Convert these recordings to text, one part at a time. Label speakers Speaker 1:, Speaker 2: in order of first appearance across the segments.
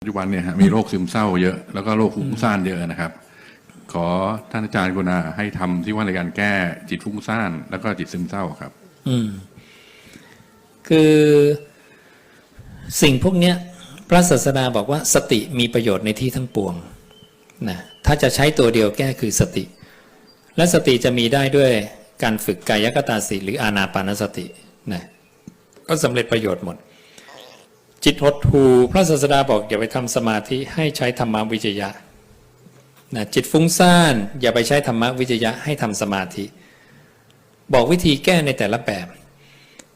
Speaker 1: ปัจจุบันเนี่ยฮะมีโรคซึมเศร้าเยอะ แล้วก็โรคฟุ้งซ่านเยอะนะครับ ขอท่านอาจารย์กุณาให้ทำที่ว่าในการแก้จิตฟุ้งซ่าน แล้วก็จิตซึมเศร้าครับ
Speaker 2: อืม คือสิ่งพวกเนี้ย พระศาสดาบอกว่าสติมีประโยชน์ในที่ทั้งปวงนะถ้าจะใช้ตัวเดียวแก้คือสติ และสติจะมีได้ด้วยการฝึกกายกตาสิหรืออานาปานสตินะก็สำเร็จประโยชน์หมด จิตหดหูพระศาสดาบอกอย่าไปทำสมาธิให้ใช้ธรรมวิจยะนะจิตฟุ้งซ่าน อย่าไปใช้ธรรมวิจยะให้ทำสมาธิ บอกวิธีแก้ในแต่ละแบบ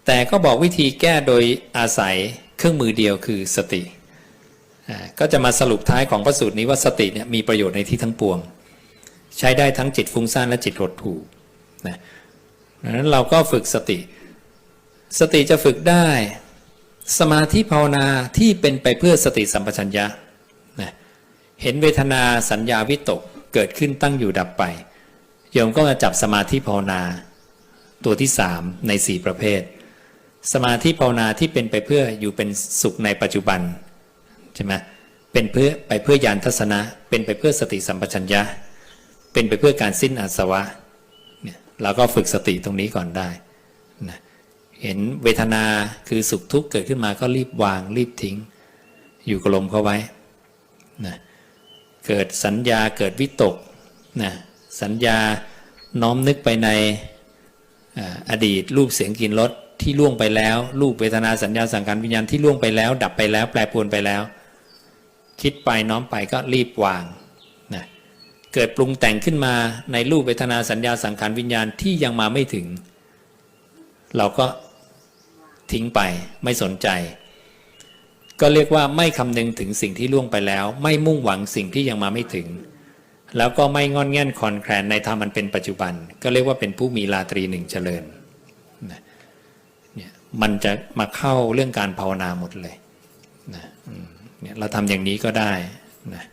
Speaker 2: แต่ก็บอกวิธีแก้โดยอาศัยเครื่องมือเดียวคือสติ ก็จะมาสรุปท้ายของพระสูตรนี้ว่าสติเนี่ยมีประโยชน์ในที่ทั้งปวง ใช้ได้ทั้งจิตฟุ้งซ่านและจิตหดหูนะดังนั้นเราก็ฝึกสติ สติจะฝึกได้ สมาธิภาวนาที่เป็นไปเพื่อสติสัมปชัญญะนะเห็นเวทนาสัญญาวิตกเกิดขึ้นตั้งอยู่ดับไป โยมก็มาจับสมาธิภาวนาตัวที่สามในสี่ประเภท สมาธิภาวนาที่เป็นไปเพื่ออยู่เป็นสุขในปัจจุบันใช่ไหมเป็นเพื่อไปเพื่อยานทัศนะ เป็นไปเพื่อสติสัมปชัญญะ เป็นไปเพื่อการสิ้นอาสวะเนี่ยเราก็ฝึกสติตรงนี้ก่อนได้นะ เห็นเวทนาคือสุขทุกข์เกิดขึ้นมาก็รีบวางรีบทิ้ง อยู่กับลมเข้าไว้นะเกิดสัญญาเกิดวิตกนะสัญญาน้อมนึกไปในอ่าอดีตรูปเสียงกลิ่นรสที่ล่วงไปแล้ว รูปเวทนาสัญญาสังขารวิญญาณที่ล่วงไปแล้ว ดับไปแล้ว แปรปรวนไปแล้ว คิดไปน้อมไปก็รีบวางนะเกิดปรุงแต่งขึ้นมาในรูปเวทนาสัญญาสังขารวิญญาณที่ยังมาไม่ถึง เราก็ ทิ้งไปไม่สนใจ ก็เรียกว่าไม่คำนึงถึงสิ่งที่ล่วงไปแล้ว ไม่มุ่งหวังสิ่งที่ยังมาไม่ถึง แล้วก็ไม่งอนแง่นคอนแคลนในธรรมมันเป็นปัจจุบัน ก็เรียกว่าเป็นผู้มีราตรีหนึ่งเจริญเนี่ยมันจะมาเข้าเรื่องการภาวนาหมดเลยนะเนี่ยเราทำอย่างนี้ก็ได้นะ